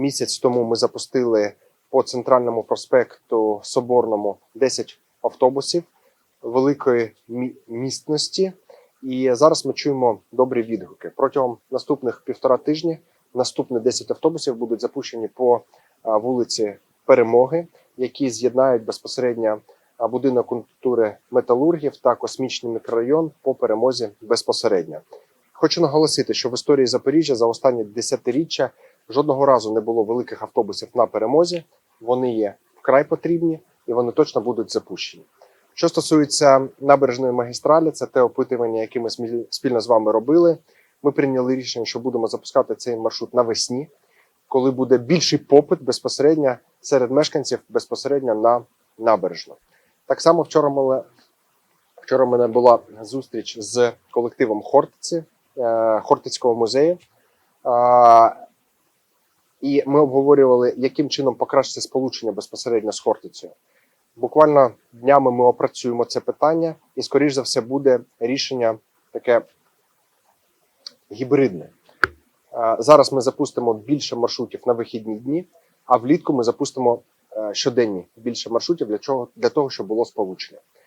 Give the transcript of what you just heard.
місяць тому ми запустили по центральному проспекту Соборному 10 автобусів великої мі- містності. І зараз ми чуємо добрі відгуки. Протягом наступних півтора тижні наступні 10 автобусів будуть запущені по вулиці Перемоги, які з'єднають безпосередньо будинок культури металургів та космічний мікрорайон по перемозі безпосередньо. Хочу наголосити, що в історії Запоріжжя за останні десятиріччя жодного разу не було великих автобусів на перемозі. Вони є вкрай потрібні і вони точно будуть запущені. Що стосується набережної магістралі, це те опитування, яке ми спільно з вами робили. Ми прийняли рішення, що будемо запускати цей маршрут навесні, коли буде більший попит безпосередньо серед мешканців безпосередньо на набережну. Так само вчора ми Вчора в мене була зустріч з колективом Хортиці, е, Хортицького музею. І ми обговорювали, яким чином покращити сполучення безпосередньо з Хортицею. Буквально днями ми опрацюємо це питання, і, скоріш за все, буде рішення таке гібридне. Е, Зараз ми запустимо більше маршрутів на вихідні дні, а влітку ми запустимо е, щоденні більше маршрутів для чого? Для того, щоб було сполучення.